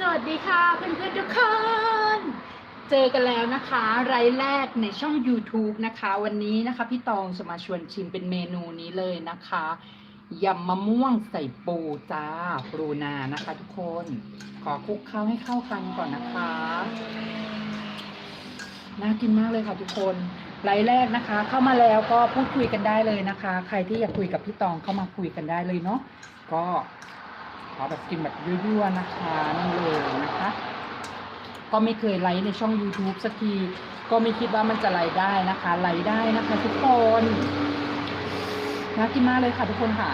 สวัสดีค่ะเพื่อนๆทุกคน เจอกันแล้วนะคะรายแรกในช่อง YouTube นะคะ วันนี้นะคะ พี่ตองจะมาชวนชิมเป็นเมนูนี้เลยนะคะยำมะม่วงใส่ปูจ้าปูนานะคะ ทุกคน ขอคลุกเข้าให้เข้ากันก่อนนะคะน่ากินมากเลยค่ะทุกคนรายแรกนะคะ เข้ามาแล้วก็พูดคุยกันได้เลยนะคะ ใครที่อยากคุยกับพี่ตองเข้ามาคุยกันได้เลยเนาะก็ แบบกินแบบยั่วๆนะคะนั่นเลยนะคะ ก็ไม่เคยไลฟ์ในช่อง YouTube สักที ก็ไม่คิดว่ามันจะไลฟ์ได้นะคะไลฟ์ได้นะคะ ทุกคนน่ากินมากเลยค่ะทุกคนค่ะ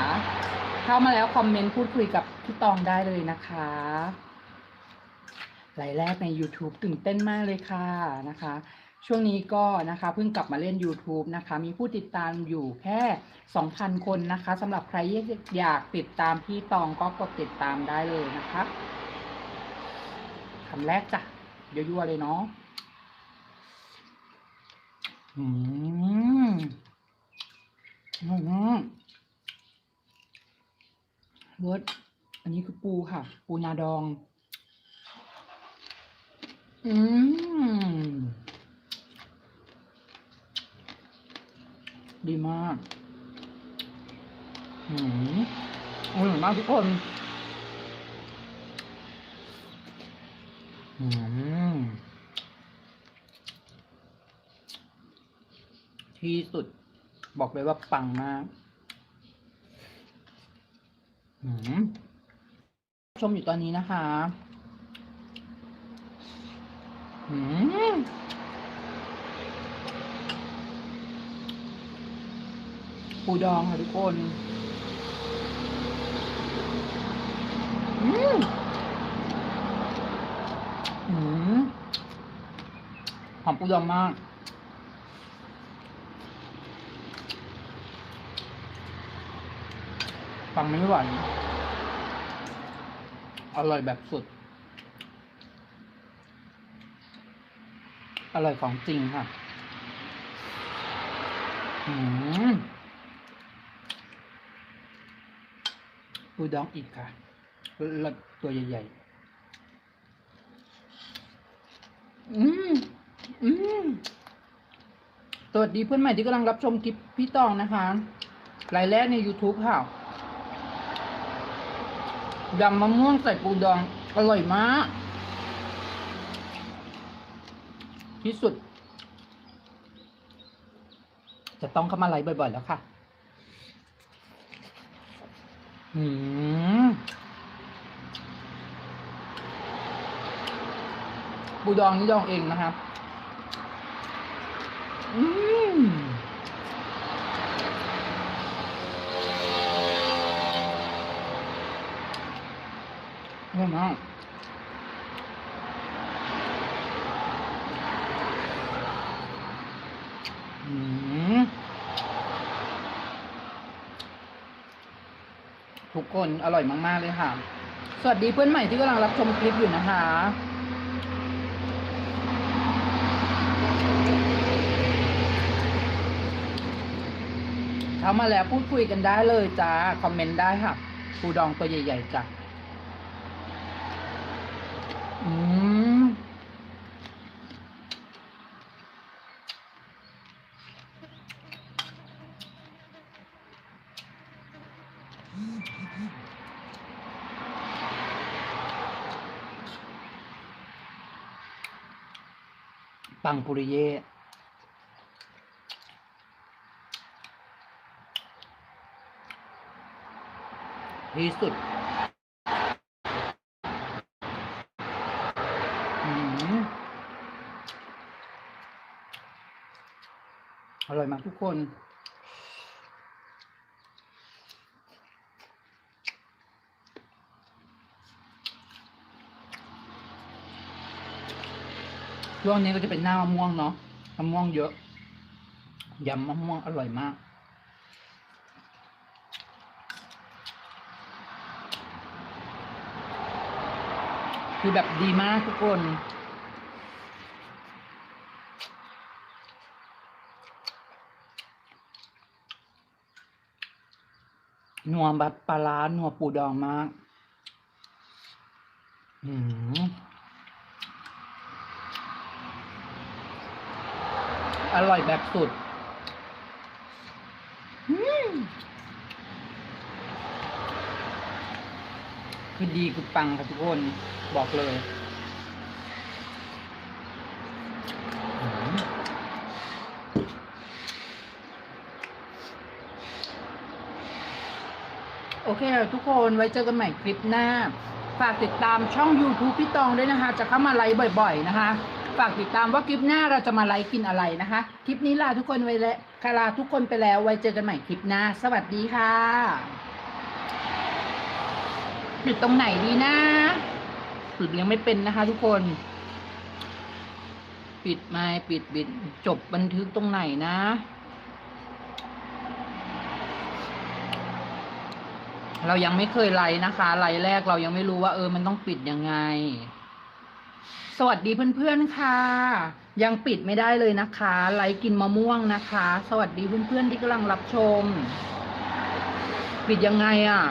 เข้ามาแล้วคอมเมนต์พูดคุยกับพี่ตองได้เลยนะคะไลฟ์แรกใน YouTube ตื่นเต้นมากเลยค่ะนะคะ ช่วงนี้ก็นะคะเพิ่งกลับมาเล่น YouTube นะคะ มีผู้ติดตามอยู่แค่ 2,000 คนนะคะสำหรับใครอยากติดตามพี่ตองก็กดติดตามได้เลยนะคะคำแรกจ้ะยั่วๆเลยเนาะอืมอืมรสอันนี้คือปูค่ะ ปูนาดอง อืม ดีมากหืมอร่อยมากทุกคนหืมที่สุดบอกเลยว่าปังมากหืมชมอยู่ตอนนี้นะคะหืม ปูดองค่ะทุกคนอืมอืมหอมปูดองมาก ฟังไม่ไหวอร่อยแบบสุด อร่อยของจริงค่ะ อืม ปูดองอีกค่ะล้วตัวใหญ่ๆ อืม อืม สวัสดีเพื่อนใหม่ที่กำลังรับชมคลิปพี่ตองนะคะรายแรกใน YouTube ค่ะยำมะม่วงใส่ปูดอง อร่อยมาก ที่สุด จะต้องเข้ามาไลฟ์บ่อยๆแล้วค่ะ อืมปูดองนี่ดองเองนะครับอืมอร่อยมากอืม ทุก คนอร่อยมาก ๆ เลยค่ะ สวัสดีเพื่อนใหม่ที่กำลังรับชมคลิปอยู่นะคะเข้ามาแล้วพูดคุยกันได้เลยจ้า คอมเมนต์ได้ค่ะปูดองตัวใหญ่ ๆ จ้ะ อืม ปังปุริเย่ที่สุดอืมอร่อยมากทุกคน ช่วงนี้ก็จะเป็นหน้ามะม่วงเนาะมะม่วงเยอะยำมะม่วงอร่อยมากคือแบบดีมากทุกคน นัวแบบปลาร้านัวปูดองมาก อืม อร่อยแบบสุดอืมคือดีคือปังค่ะทุกคนบอกเลยอืมโอเคทุกคนไว้เจอกันใหม่คลิปหน้า ฝากติดตามช่อง YouTube พี่ตองด้วยนะคะ จะเข้ามาไลฟ์บ่อย ๆ นะคะ ฝากติดตามว่าคลิปหน้าเราจะมาไลฟ์กินอะไรนะคะ คลิปนี้ลาทุกคนไว้แล้วคาลาทุกคนไปแล้ว ไว้เจอกันใหม่คลิปหน้า สวัสดีค่ะปิดตรงไหนดีนะปิดยังไม่เป็นนะคะ ทุกคน ปิดไม่ปิดบิดจบบันทึกตรงไหนนะเรายังไม่เคยไลฟ์นะคะไลฟ์แรกเรายังไม่รู้ว่าเออมันต้องปิดยังไง สวัสดีเพื่อนๆค่ะ ยังปิดไม่ได้เลยนะคะ ไลฟ์กินมะม่วงนะคะ สวัสดีเพื่อนๆที่กำลังรับชม ปิดยังไงอะ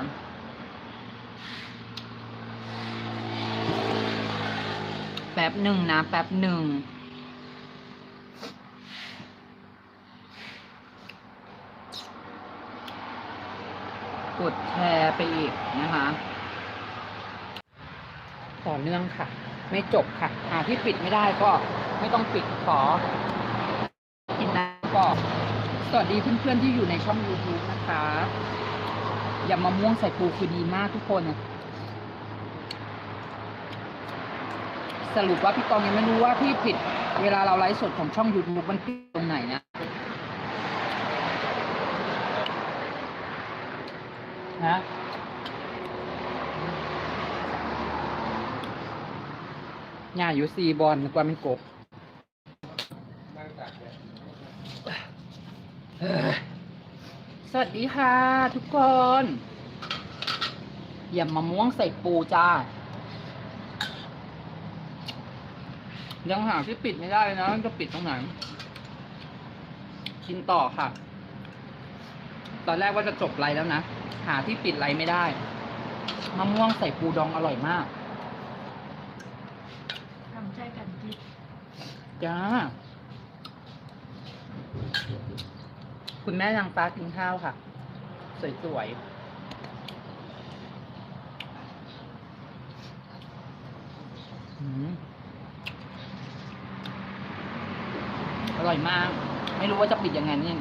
แป๊บหนึ่งนะ แป๊บหนึ่งกดแชร์ไปอีกนะคะ ต่อเนื่องค่ะ ไม่จบค่ะหาที่ปิดไม่ได้ก็ไม่ต้องปิดขอกินน้ำก่อนสวัสดีเพื่อนๆที่อยู่ในช่อง YouTube นะคะยำมะม่วงใส่ปูคือดีมากทุกคนสรุปว่าพี่กองยังไม่รู้ว่าพี่ผิด เวลาเราไลฟ์สดของช่อง YouTube มันผิดตรงไหนนะนะ ย่าอยู่ซีบอลกว่ามันกบสวัสดีค่ะ ทุกคนยำมะม่วงใส่ปูจ้า ยังหาที่ปิดไม่ได้นะ จะปิดตรงไหน กินต่อค่ะ ตอนแรกว่าจะจบไลฟ์แล้วนะ หาที่ปิดไลฟ์ไม่ได้ มะม่วงใส่ปูดองอร่อยมาก ทำใจกันคิด จ้า คุณแม่นางฟ้ากินข้าวค่ะ สวยๆอร่อยมาก ไม่รู้ว่าจะปิดยังไงนี่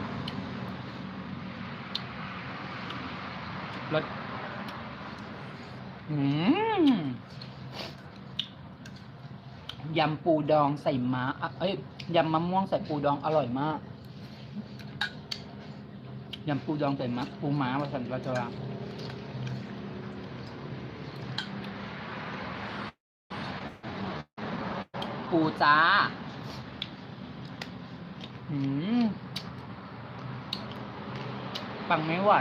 รสอืม ยำปูดองใส่ม้าเอ้ยยำมะม่วงใส่ปูดองอร่อยมากยำปูดองใส่มะปูม้าว่าสันวาจราปูจ้าอืมปังไม่ไหว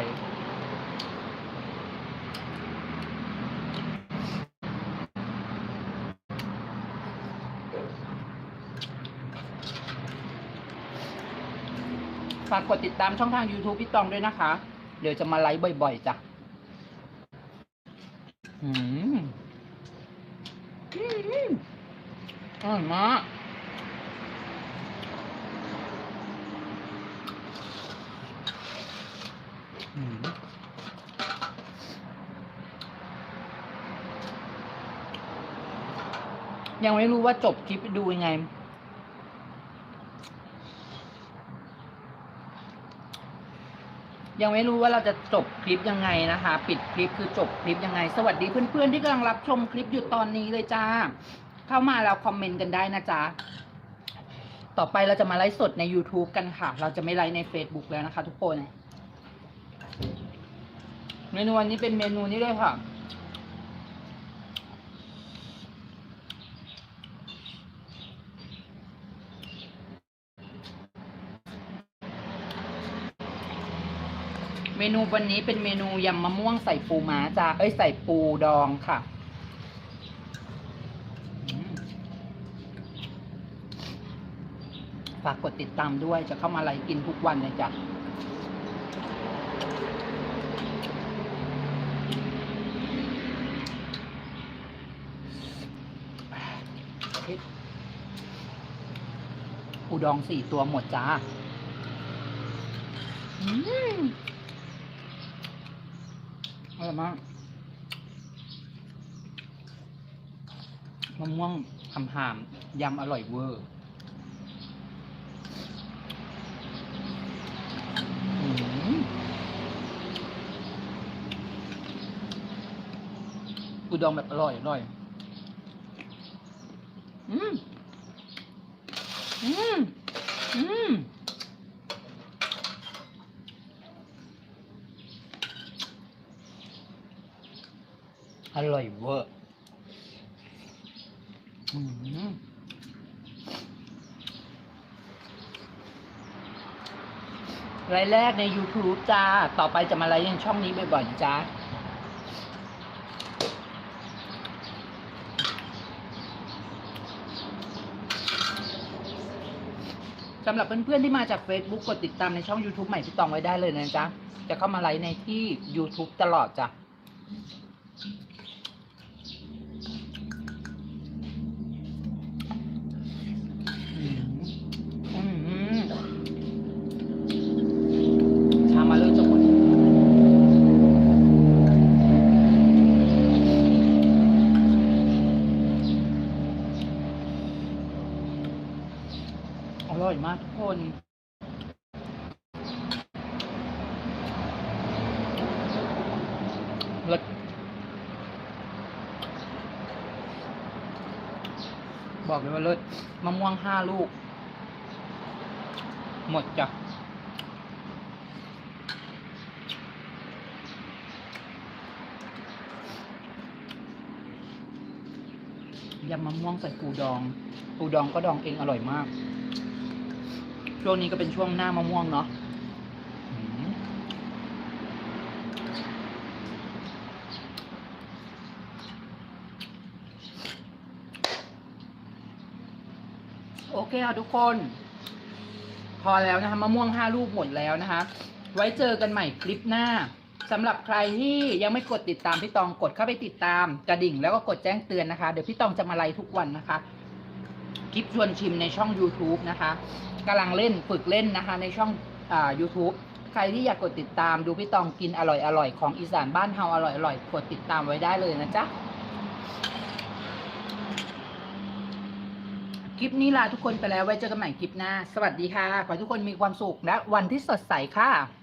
ฝากกดติดตามช่องทาง YouTube พี่ตองด้วยนะคะ เดี๋ยวจะมาไลฟ์บ่อยๆจ้ะอืมอืมอร่อยมากอืมยังไม่รู้ว่าจบคลิปดูยังไง ยังไม่รู้ว่าเราจะจบคลิปยังไงนะคะ ปิดคลิปคือจบคลิปยังไง สวัสดีเพื่อนๆที่กำลังรับชมคลิปอยู่ตอนนี้เลยจ้า เข้ามาแล้วคอมเมนต์กันได้นะจ๊ะต่อไปเราจะมาไลฟ์สดใน YouTube กันค่ะ เราจะไม่ไลฟ์ใน Facebook แล้วนะคะ ทุกคน เมนูวันนี้เป็นเมนูนี้เลยค่ะ เมนูวันนี้เป็นเมนูยำมะม่วงใส่ปูม้าจ้าเอ้ยใส่ปูดองค่ะฝากกดติดตามด้วยจะเข้ามาไลฟ์กินทุกวันเลยจ้ะอูดองสี่ตัวหมดจ้า อืม อร่อยมากมะม่วงหำหามยำอร่อยเวอร์อืมอูดองแบบอร่อยอร่อยอืมอืมอืม ร่อยเวอร์รายแรกใน YouTube จ้า ต่อไปจะมาไลฟ์ในช่องนี้บ่อยๆนจ้าสำหรับเพื่อนๆที่มาจาก Facebook กดติดตามในช่อง YouTube ใหม่พี่ตองไว้ได้เลยนะจ๊ะ จะเข้ามาไลฟ์ในที่ YouTube ตลอดจ้ะ อืมอืมชามาเลยจะหมดอร่อยมากทุกคน รส บอกเลยว่ารสมะม่วงห้าลูก หมดจ้ะยำมะม่วงใส่ปูดอง ปูดองก็ดองเองอร่อยมาก ช่วงนี้ก็เป็นช่วงหน้ามะม่วงเนาะ โอเคค่ะทุกคน พอแล้วนะคะมะม่วงห้าลูกหมดแล้วนะคะ ไว้เจอกันใหม่คลิปหน้าสำหรับใครที่ยังไม่กดติดตามพี่ตองกดเข้าไปติดตามกระดิ่งแล้วก็กดแจ้งเตือนนะคะ เดี๋ยวพี่ตองจะมาไลฟ์ทุกวันนะคะคลิปชวนชิมในช่อง YouTube นะคะกำลังเล่นฝึกเล่นนะคะ ในช่องอ่า YouTube ใครที่อยากกดติดตามดูพี่ตองกินอร่อยอร่อยของอีสานบ้านเฮาอร่อยอร่อยกดติดตามไว้ได้เลยนะจ๊ะ คลิปนี้ลาทุกคนไปแล้วไว้เจอกันใหม่คลิปหน้า สวัสดีค่ะ ขอให้ทุกคนมีความสุขและวันที่สดใสค่ะ